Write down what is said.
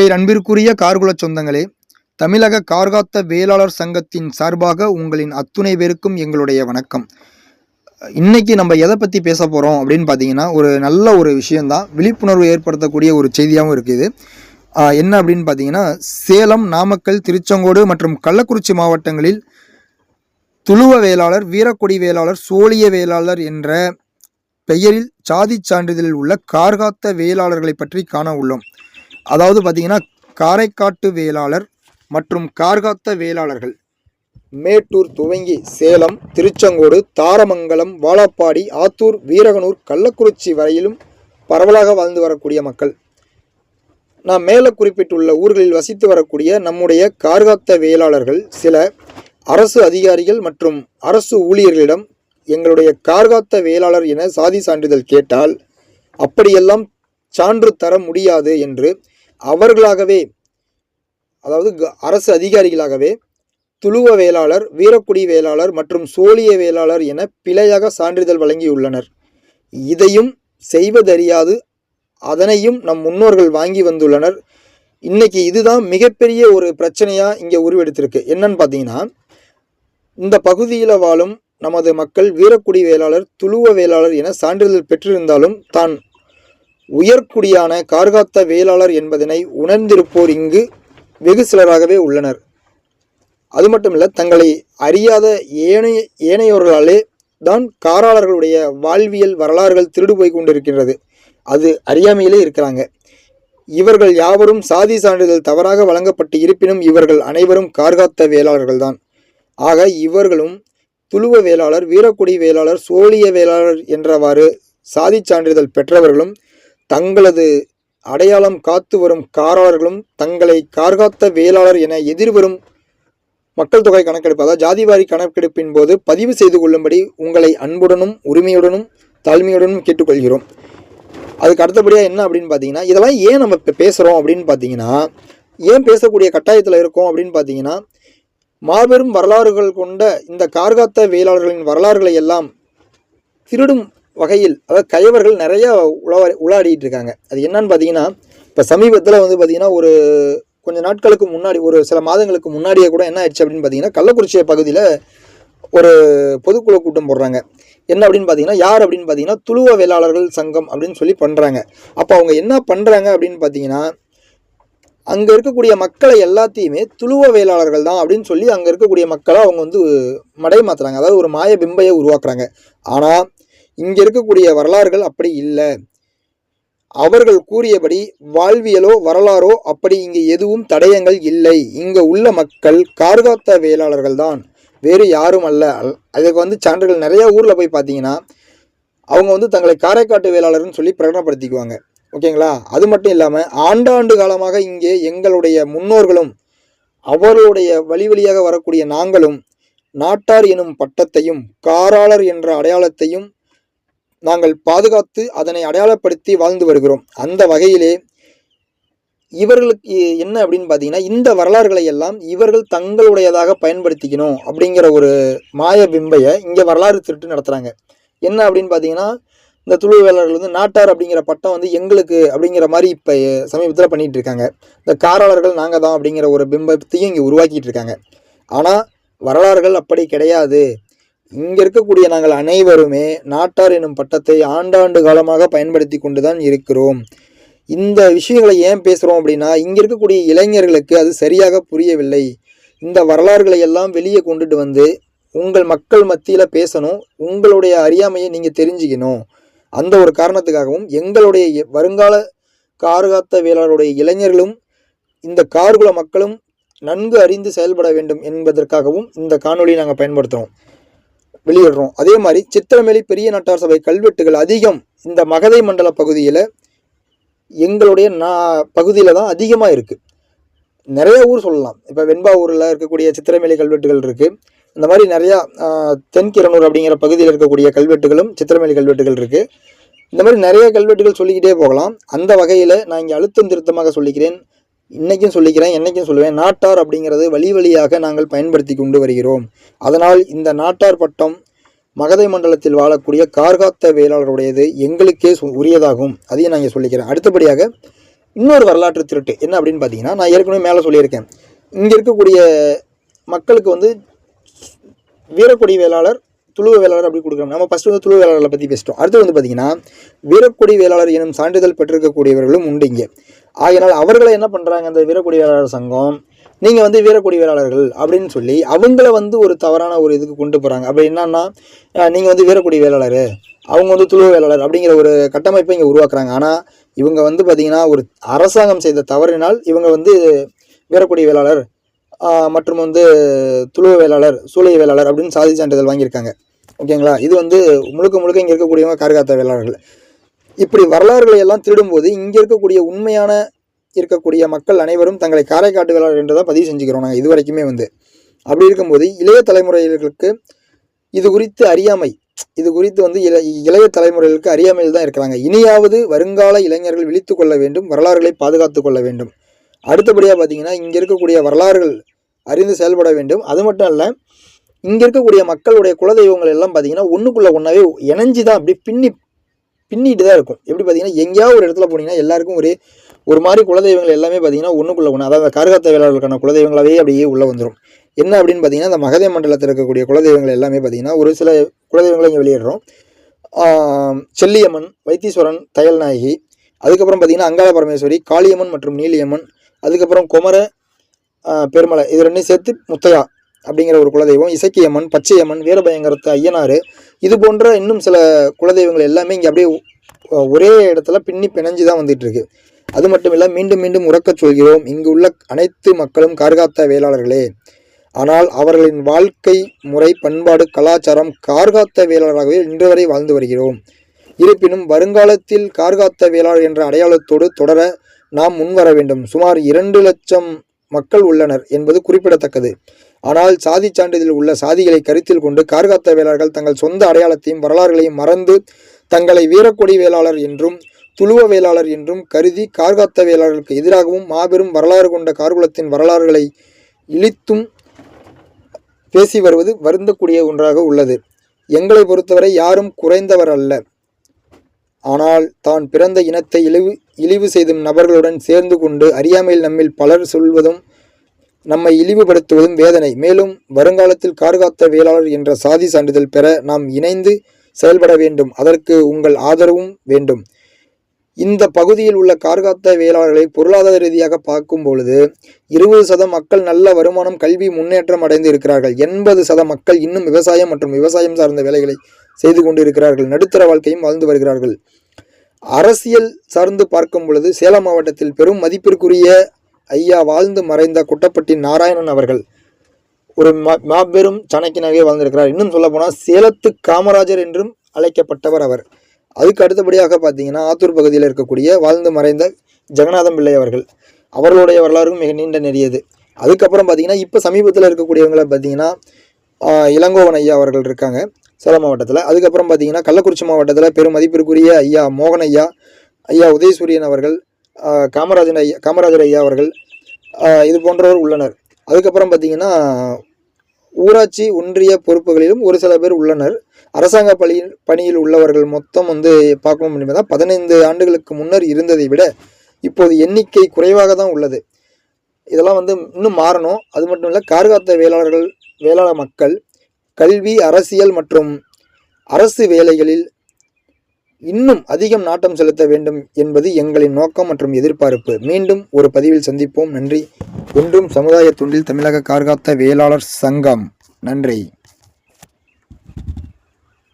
பேர் அன்பிற்குரிய கார்குல சொந்தங்களே தமிழக கார்காத்த வேளாளர் சங்கத்தின் சார்பாக உங்களின் அத்துணை பேருக்கும் எங்களுடைய வணக்கம். இன்னைக்கு நம்ம எதை பற்றி பேச போகிறோம் அப்படின்னு பார்த்தீங்கன்னா ஒரு நல்ல ஒரு விஷயந்தான் விழிப்புணர்வு ஏற்படுத்தக்கூடிய ஒரு செய்தியாகவும் இருக்குது. என்ன அப்படின்னு பார்த்தீங்கன்னா சேலம் நாமக்கல் திருச்செங்கோடு மற்றும் கள்ளக்குறிச்சி மாவட்டங்களில் துளுவ வேளாளர் வீரக்கொடி வேளாளர் சோழிய வேளாளர் என்ற பெயரில் சாதிச் சான்றிதழில் உள்ள கார்காத்த வேளாளர்களை பற்றி காண உள்ளோம். அதாவது பார்த்திங்கன்னா காரைக்காட்டு வேளாளர் மற்றும் கார்காத்த வேளாளர்கள் மேட்டூர் துவங்கி சேலம் திருச்செங்கோடு தாரமங்கலம் வாழப்பாடி ஆத்தூர் வீரகனூர் கள்ளக்குறிச்சி வரையிலும் பரவலாக வாழ்ந்து வரக்கூடிய மக்கள். நாம் மேலே குறிப்பிட்டுள்ள ஊர்களில் வசித்து வரக்கூடிய நம்முடைய கார்காத்த வேளாளர்கள் சில அரசு அதிகாரிகள் மற்றும் அரசு ஊழியர்களிடம் எங்களுடைய கார்காத்த வேளாளர் என சாதி சான்றிதழ் கேட்டால் அப்படியெல்லாம் சான்று தர முடியாது என்று அவர்களாகவே அதாவது க- அரசு அதிகாரிகளாகவே துளுவ வேளாளர் வீரக்குடி வேளாளர் மற்றும் சோழிய வேளாளர் என பிழையாக சான்றிதழ் வழங்கியுள்ளனர். இதையும் செய்வதறியாது அதனையும் நம் முன்னோர்கள் வாங்கி வந்துள்ளனர். இன்றைக்கி இதுதான் மிகப்பெரிய ஒரு பிரச்சனையாக இங்கே உருவெடுத்திருக்கு. என்னன்னு பார்த்தீங்கன்னா இந்த பகுதியில் வாழும் நமது மக்கள் வீரக்குடி வேளாளர் துளுவ வேளாளர் என சான்றிதழ் பெற்றிருந்தாலும் தான் உயர்குடியான கார்காத்த வேளாளர் என்பதனை உணர்ந்திருப்போர் இங்கு வெகு சிலராகவே உள்ளனர். அது மட்டுமில்லை தங்களை அறியாத ஏனைய ஏனையோர்களாலே தான் காராளர்களுடைய வாழ்வியல் வரலாறுகள் திருடு போய் கொண்டிருக்கின்றது. அது அறியாமையிலே இருக்கிறாங்க. இவர்கள் யாவரும் சாதி சான்றிதழ் தவறாக வழங்கப்பட்டு இருப்பினும் இவர்கள் அனைவரும் கார்காத்த வேளாளர்கள்தான். ஆக இவர்களும் துளுவ வேளாளர் வீரக்குடி வேளாளர் சோழிய வேளாளர் என்றவாறு சாதிச் சான்றிதழ் பெற்றவர்களும் தங்களது அடையாளம் காத்து வரும் காராளர்களும் தங்களை கார்காத்த வேளாளர் என எதிர்வரும் மக்கள் தொகை கணக்கெடுப்பு அதாவது ஜாதிவாரி கணக்கெடுப்பின் போது பதிவு செய்து கொள்ளும்படி உங்களை அன்புடனும் உரிமையுடனும் தாழ்மையுடனும் கேட்டுக்கொள்கிறோம். அதுக்கு அடுத்தபடியாக என்ன அப்படின்னு பார்த்தீங்கன்னா இதெல்லாம் ஏன் நம்ம இப்போ பேசுகிறோம் அப்படின்னு பார்த்தீங்கன்னா ஏன் பேசக்கூடிய கட்டாயத்தில் இருக்கோம் அப்படின்னு பார்த்தீங்கன்னா மாபெரும் வரலாறுகள் கொண்ட இந்த கார்காத்த வேளாளர்களின் வரலாறுகளை எல்லாம் திருடும் வகையில் அதாவது கயவர்கள் நிறையா உலா உலாடிட்டு இருக்காங்க அது என்னன்னு பார்த்தீங்கன்னா இப்போ சமீபத்தில் வந்து பார்த்தீங்கன்னா ஒரு கொஞ்சம் நாட்களுக்கு முன்னாடி ஒரு சில மாதங்களுக்கு முன்னாடியே கூட என்ன ஆயிடுச்சு அப்படின்னு பார்த்தீங்கன்னா கள்ளக்குறிச்சி பகுதியில் ஒரு பொதுக்குழு கூட்டம் போடுறாங்க. என்ன அப்படின்னு பார்த்தீங்கன்னா யார் அப்படின்னு பார்த்தீங்கன்னா துளுவ வேளாளர்கள் சங்கம் அப்படின்னு சொல்லி பண்ணுறாங்க அப்போ அவங்க என்ன பண்ணுறாங்க அப்படின்னு பார்த்தீங்கன்னா அங்கே இருக்கக்கூடிய மக்களை எல்லாத்தையுமே துளுவ வேளாளர்கள் தான் அப்படின்னு சொல்லி அங்கே இருக்கக்கூடிய மக்களை அவங்க வந்து மடை மாற்றுறாங்க அதாவது ஒரு மாய பிம்பையை உருவாக்குறாங்க. ஆனால் இங்கே இருக்கக்கூடிய வரலாறுகள் அப்படி இல்லை. அவர்கள் கூறியபடி வாழ்வியலோ வரலாறோ அப்படி இங்கே எதுவும் தடயங்கள் இல்லை. இங்கே உள்ள மக்கள் கார்காத்த வேளாளர்கள் தான். வேறு யாரும் அல்ல. அல்- அதுக்கு வந்து சான்றுகள் நிறைய ஊரில் போய் பார்த்தீங்கன்னா அவங்க வந்து தங்களை காரைக்காட்டு வேளாளர்னு சொல்லி பிரகடனப்படுத்திக்குவாங்க. ஓகேங்களா? அது மட்டும் இல்லாமல் ஆண்டாண்டு காலமாக இங்கே எங்களுடைய முன்னோர்களும் அவர்களுடைய வழி வழியாக வரக்கூடிய நாங்களும் நாட்டார் எனும் பட்டத்தையும் காராளர் என்ற அடையாளத்தையும் நாங்கள் பாதுகாத்து அதனை அடையாளப்படுத்தி வாழ்ந்து வருகிறோம். அந்த வகையிலே இவர்களுக்கு என்ன அப்படின்னு பார்த்தீங்கன்னா இந்த வரலாறுகளை எல்லாம் இவர்கள் தங்களுடையதாக பயன்படுத்திக்கணும் அப்படிங்கிற ஒரு மாய பிம்பையை இங்கே வரலாறு திருட்டு நடத்துகிறாங்க என்ன அப்படின்னு பார்த்தீங்கன்னா இந்த துளு வேளாளர்கள் வந்து நாட்டார் அப்படிங்கிற பட்டம் வந்து எங்களுக்கு அப்படிங்கிற மாதிரி இப்போ சமீபத்தில் பண்ணிகிட்டு இருக்காங்க. இந்த காராளர்கள் நாங்கள் தான் அப்படிங்கிற ஒரு பிம்பத்தையும் இங்கே உருவாக்கிட்டு இருக்காங்க. ஆனால் வரலாறுகள் அப்படி கிடையாது. இங்கே இருக்கக்கூடிய நாங்கள் அனைவருமே நாட்டார் எனும் பட்டத்தை ஆண்டாண்டு காலமாக பயன்படுத்தி கொண்டு தான் இருக்கிறோம். இந்த விஷயங்களை ஏன் பேசுகிறோம் அப்படின்னா இங்கே இருக்கக்கூடிய இளைஞர்களுக்கு அது சரியாக புரியவில்லை. இந்த வரலாறுகளை எல்லாம் வெளியே கொண்டுட்டு வந்து உங்கள் மக்கள் மத்தியில் பேசணும் உங்களுடைய அறியாமையை நீங்கள் தெரிஞ்சுக்கணும். அந்த ஒரு காரணத்துக்காகவும் எங்களுடைய எ- வருங்கால கார்காத்த வேளாளருடைய இளைஞர்களும் இந்த கார்குல மக்களும் நன்கு அறிந்து செயல்பட வேண்டும் என்பதற்காகவும் இந்த காணொலியை நாங்கள் பயன்படுத்துகிறோம் வெளியிடுறோம். அதே மாதிரி சித்திரமேலி பெரிய நாட்டார் சபை கல்வெட்டுகள் அதிகம் இந்த மகதை மண்டல பகுதியில் எங்களுடைய நா பகுதியில் தான் அதிகமாக இருக்குது நிறைய ஊர் சொல்லலாம். இப்போ வெண்பா ஊரில் இருக்கக்கூடிய சித்திரமேலி கல்வெட்டுகள் இருக்குது இந்த மாதிரி நிறையா தென்கிரனூர் அப்படிங்கிற பகுதியில் இருக்கக்கூடிய கல்வெட்டுகளும் சித்திரமேலி கல்வெட்டுகள் இருக்குது இந்த மாதிரி நிறைய கல்வெட்டுகள் சொல்லிக்கிட்டே போகலாம். அந்த வகையில் நான் இங்கே அழுத்தம் திருத்தமாக சொல்லிக்கிறேன். இன்றைக்கும் சொல்லிக்கிறேன் என்றைக்கும் சொல்லுவேன். நாட்டார் அப்படிங்கிறது வழி வழியாக நாங்கள் பயன்படுத்தி கொண்டு வருகிறோம். அதனால் இந்த நாட்டார் பட்டம் மகதை மண்டலத்தில் வாழக்கூடிய கார்காத்த வேளாளருடையது எங்களுக்கே உரியதாகும். அதையும் நான் இங்கே சொல்லிக்கிறேன். அடுத்தபடியாக இன்னொரு வரலாற்று திருட்டு என்ன அப்படின்னு பார்த்தீங்கன்னா நான் ஏற்கனவே மேலே சொல்லியிருக்கேன். இங்கே இருக்கக்கூடிய மக்களுக்கு வந்து வீரக்கொடி வேளாளர் துளுவ வேளாளர் அப்படி கொடுக்குறோம் நம்ம ஃபஸ்ட்டு வந்து துளுவ வேளாளரை பற்றி பேசிட்டோம். அடுத்து வந்து பார்த்தீங்கன்னா வீரக்கொடி வேளாளர் எனும் சான்றிதழ் பெற்றிருக்கக்கூடியவர்களும் உண்டு இங்கே. ஆகையினால் அவர்களை என்ன பண்ணுறாங்க அந்த வீரக்குடி வேளாளர் சங்கம் நீங்கள் வந்து வீரக்குடி வேளாளர்கள் அப்படின்னு சொல்லி அவங்கள வந்து ஒரு தவறான ஒரு இதுக்கு கொண்டு போகிறாங்க அப்படி என்னன்னா நீங்கள் வந்து வீரக்குடி வேளாளர் அவங்க வந்து துளுவ வேளாளர் அப்படிங்கிற ஒரு கட்டமைப்பை இங்கே உருவாக்குறாங்க. ஆனால் இவங்க வந்து பார்த்திங்கன்னா ஒரு அரசாங்கம் செய்த தவறினால் இவங்க வந்து வீரக்குடி வேளாளர் மற்றும் வந்து துளுவ வேளாளர் சூளை வேளாளர் அப்படின்னு சாதி சான்றிதழ் வாங்கியிருக்காங்க. ஓகேங்களா? இது வந்து முழுக்க முழுக்க இங்கே இருக்கக்கூடியவங்க கார்காத்த வேளாளர்கள். இப்படி வரலாறுகளை எல்லாம் திருடும்போது இங்கே இருக்கக்கூடிய உண்மையான இருக்கக்கூடிய மக்கள் அனைவரும் தங்களை காரைக்காட்டு வேளாளர் என்று தான் பதிவு செஞ்சுக்கிறோம் நாங்கள் இது வரைக்குமே வந்து. அப்படி இருக்கும்போது இளைய தலைமுறைகளுக்கு இது குறித்து அறியாமை இது குறித்து வந்து இள இளைய தலைமுறைகளுக்கு அறியாமையில் தான் இருக்கிறாங்க. இனியாவது வருங்கால இளைஞர்கள் விழித்து கொள்ள வேண்டும் வரலாறுகளை பாதுகாத்து கொள்ள வேண்டும். அடுத்தபடியாக பார்த்தீங்கன்னா இங்கே இருக்கக்கூடிய வரலாறுகள் அறிந்து செயல்பட வேண்டும். அது மட்டும் இல்லை இங்கே இருக்கக்கூடிய மக்களுடைய குலதெய்வங்கள் எல்லாம் பார்த்தீங்கன்னா ஒன்றுக்குள்ளே ஒன்றாவே இணைஞ்சு தான் அப்படி பின்னி பின்னிட்டு தான் இருக்கும். எப்படி பார்த்தீங்கன்னா எங்கேயாவது ஒரு இடத்துல போனீங்கன்னா எல்லாருக்கும் ஒரே ஒரு மாதிரி குலதெய்வங்கள் எல்லாமே பார்த்தீங்கன்னா ஒன்றுக்குள்ளே ஒன்று அதாவது கார்காத்த வேளாளர்களுக்கான குலதெய்வங்களாவே அப்படியே உள்ளே வந்துடும் என்ன அப்படின்னு பார்த்தீங்கன்னா இந்த மகதே மண்டலத்தில் இருக்கக்கூடிய குலதெய்வங்கள் எல்லாமே பார்த்தீங்கன்னா ஒரு சில குலதெய்வங்களை இங்கே வெளியிடுறோம். செல்லியம்மன் வைத்தீஸ்வரன் தையல்நாயகி அதுக்கப்புறம் பார்த்தீங்கன்னா அங்காள பரமேஸ்வரி காளியம்மன் மற்றும் நீலியம்மன் அதுக்கப்புறம் குமர பெருமலை இது ரெண்டையும் சேர்த்து முத்தையா அப்படிங்கிற ஒரு குலதெய்வம் இசக்கியம்மன் பச்சையம்மன் வீரபயங்கரத்து ஐயனார் இது போன்ற இன்னும் சில குலதெய்வங்கள் எல்லாமே இங்கே அப்படியே ஒரே இடத்துல பின்னி பிணைஞ்சு தான் வந்துட்டுருக்கு. அது மட்டும் இல்லை மீண்டும் மீண்டும் உறக்கச் சொல்கிறோம். இங்கு உள்ள அனைத்து மக்களும் கார்காத்த வேளாளர்களே. ஆனால் அவர்களின் வாழ்க்கை முறை பண்பாடு கலாச்சாரம் கார்காத்த வேளாளராகவே இன்று வரை வாழ்ந்து வருகிறோம். இருப்பினும் வருங்காலத்தில் கார்காத்த வேளாளர் என்ற அடையாளத்தோடு தொடர நாம் முன்வர வேண்டும். சுமார் இரண்டு லட்சம் மக்கள் உள்ளனர் என்பது குறிப்பிடத்தக்கது. ஆனால் சாதி சான்றிதழில் உள்ள சாதிகளை கருத்தில் கொண்டு கார்காத்த வேளாளர்கள் தங்கள் சொந்த அடையாளத்தையும் வரலாறுகளையும் மறந்து தங்களை வீரக்கொடி வேளாளர் என்றும் துளுவ வேளாளர் என்றும் கருதி கார்காத்த வேளாளர்களுக்கு எதிராகவும் மாபெரும் வரலாறு கொண்ட கார்குலத்தின் வரலாறுகளை இழித்தும் பேசி வருவது வருந்தக்கூடிய ஒன்றாக உள்ளது. எங்களை பொறுத்தவரை யாரும் குறைந்தவர் அல்ல. ஆனால் தான் பிறந்த இனத்தை இழிவு இழிவு செய்தும் நபர்களுடன் சேர்ந்து கொண்டு அறியாமையில் நம்மில் பலர் சொல்வதும் நம்மை இழிவுபடுத்துவதும் வேதனை. மேலும் வருங்காலத்தில் கார்காத்த வேளாளர் என்ற சாதி சான்றிதழ் பெற நாம் இணைந்து செயல்பட வேண்டும். அதற்கு உங்கள் ஆதரவும் வேண்டும். இந்த பகுதியில் உள்ள கார்காத்த வேளாளர்களை பொருளாதார ரீதியாக பார்க்கும் பொழுது இருபது சதம் மக்கள் நல்ல வருமானம் கல்வி முன்னேற்றம் அடைந்து இருக்கிறார்கள். எண்பது சத மக்கள் இன்னும் விவசாயம் மற்றும் விவசாயம் சார்ந்த வேலைகளை செய்து கொண்டிருக்கிறார்கள். நடுத்தர வாழ்க்கையும் வாழ்ந்து வருகிறார்கள். அரசியல் சார்ந்து பார்க்கும் பொழுது சேலம் மாவட்டத்தில் பெரும் மதிப்பிற்குரிய ஐயா வாழ்ந்து மறைந்த குட்டப்பட்டி நாராயணன் அவர்கள். ஒரு மா- மாபெரும் சாணக்கியனாகவே வாழ்ந்திருக்கிறார். இன்னும் சொல்ல போனால் சேலத்து காமராஜர் என்றும் அழைக்கப்பட்டவர் அவர். அதுக்கு அடுத்தபடியாக பார்த்தீங்கன்னா ஆத்தூர் பகுதியில் இருக்கக்கூடிய வாழ்ந்து மறைந்த ஜெகநாதம் பிள்ளை அவர்கள். அவர்களுடைய வரலாறும் மிக நீண்ட நெறியது. அதுக்கப்புறம் பார்த்தீங்கன்னா இப்போ சமீபத்தில் இருக்கக்கூடியவங்களை பார்த்தீங்கன்னா இளங்கோவன் ஐயா அவர்கள் இருக்காங்க சேலம் மாவட்டத்தில். அதுக்கப்புறம் பார்த்தீங்கன்னா கள்ளக்குறிச்சி மாவட்டத்தில் பெரும் மதிப்பிற்குரிய ஐயா மோகன் ஐயா ஐயா உதயசூரியன் அவர்கள் காமராஜன் ஐயா காமராஜர் ஐயா அவர்கள் இது போன்றவர் உள்ளனர். அதுக்கப்புறம் பார்த்தீங்கன்னா ஊராட்சி ஒன்றிய பொறுப்புகளிலும் ஒரு சில பேர் உள்ளனர். அரசாங்க பணியில் பணியில் உள்ளவர்கள் மொத்தம் வந்து பார்க்கணும் அப்படின்னா பதினைந்து ஆண்டுகளுக்கு முன்னர் இருந்ததை விட இப்போது எண்ணிக்கை குறைவாக தான் உள்ளது. இதெல்லாம் வந்து இன்னும் மாறணும். அது மட்டும் இல்லை கார்காத்த வேளாளர்கள் வேளாள மக்கள் கல்வி அரசியல் மற்றும் அரசு வேலைகளில் இன்னும் அதிகம் நாட்டம் செலுத்த வேண்டும் என்பது எங்களின் நோக்கம் மற்றும் எதிர்பார்ப்பு. மீண்டும் ஒரு பதிவில் சந்திப்போம். நன்றி. ஒன்றும் சமுதாய தொண்டில் தமிழக கார்காத்த வேளாளர் சங்கம். நன்றி.